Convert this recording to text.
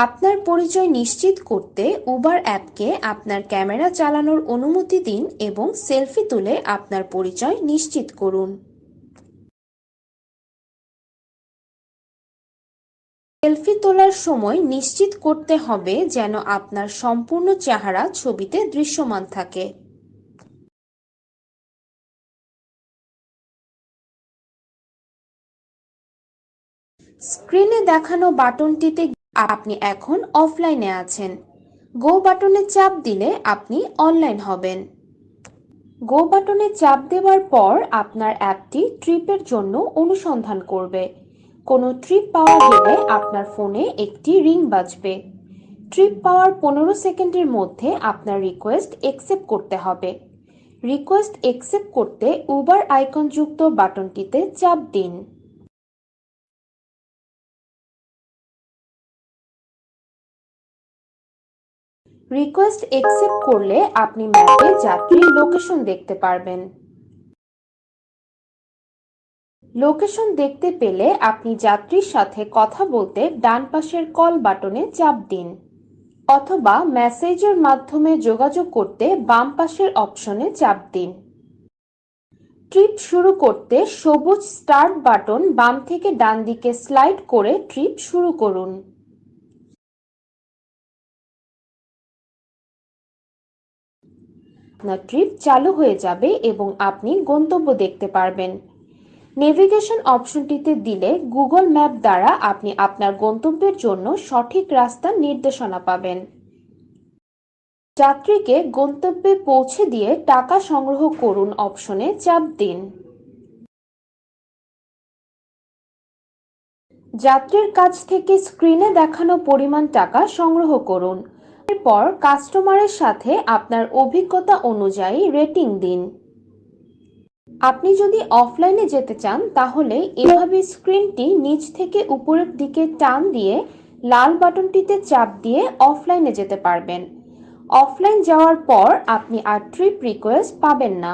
আপনার পরিচয় নিশ্চিত করতে উবার অ্যাপকে আপনার ক্যামেরা চালানোর অনুমতি দিন এবং সেলফি তুলে আপনার পরিচয় নিশ্চিত করুন। সেলফি তোলার সময় নিশ্চিত করতে হবে যেন আপনার সম্পূর্ণ চেহারা ছবিতে দৃশ্যমান থাকে। স্ক্রিনে দেখানো বাটনটিতে আপনি এখন অফলাইনে আছেন। গো বাটনে চাপ দিলে আপনি অনলাইন হবেন। গো বাটনে চাপ দেওয়ার পর আপনার অ্যাপটি ট্রিপের জন্য অনুসন্ধান করবে। কোনো ট্রিপ পাওয়া গেলে আপনার ফোনে একটি রিং বাজবে। ট্রিপ পাওয়ার পনেরো সেকেন্ডের মধ্যে আপনার রিকোয়েস্ট একসেপ্ট করতে হবে। রিকোয়েস্ট একসেপ্ট করতে উবার আইকনযুক্ত বাটনটিতে চাপ দিন। রিকোয়েস্ট একসেপ্ট করলে আপনি ম্যাপে যাত্রীর লোকেশন দেখতে পারবেন। লোকেশন দেখতে পেলে আপনি যাত্রীর সাথে কথা বলতে ডান পাশের কল বাটনে চাপ দিন অথবা মেসেজের মাধ্যমে যোগাযোগ করতে বাম পাশের অপশনে চাপ দিন। ট্রিপ শুরু করতে সবুজ স্টার্ট বাটন বাম থেকে ডান দিকে স্লাইড করে ট্রিপ শুরু করুন। আপনার ট্রিপ চালু হয়ে যাবে এবং আপনি গন্তব্য দেখতে পারবেন। নেভিগেশন অপশনটিতে দিলে গুগল ম্যাপ দ্বারা আপনি আপনার গন্তব্যের জন্য সঠিক রাস্তার নির্দেশনা পাবেন। যাত্রীকে গন্তব্যে পৌঁছে দিয়ে টাকা সংগ্রহ করুন অপশনে চাপ দিন। যাত্রীর কাছ থেকে স্ক্রিনে দেখানো পরিমাণ টাকা সংগ্রহ করুন। এরপর কাস্টমারের সাথে আপনার অভিজ্ঞতা অনুযায়ী রেটিং দিন। আপনি যদি অফলাইনে যেতে চান, তাহলে এভাবে স্ক্রিনটি নিচ থেকে উপরের দিকে টান দিয়ে লাল বাটনটিতে চাপ দিয়ে অফলাইনে যেতে পারবেন। অফলাইন যাওয়ার পর আপনি আর ট্রিপ রিকোয়েস্ট পাবেন না।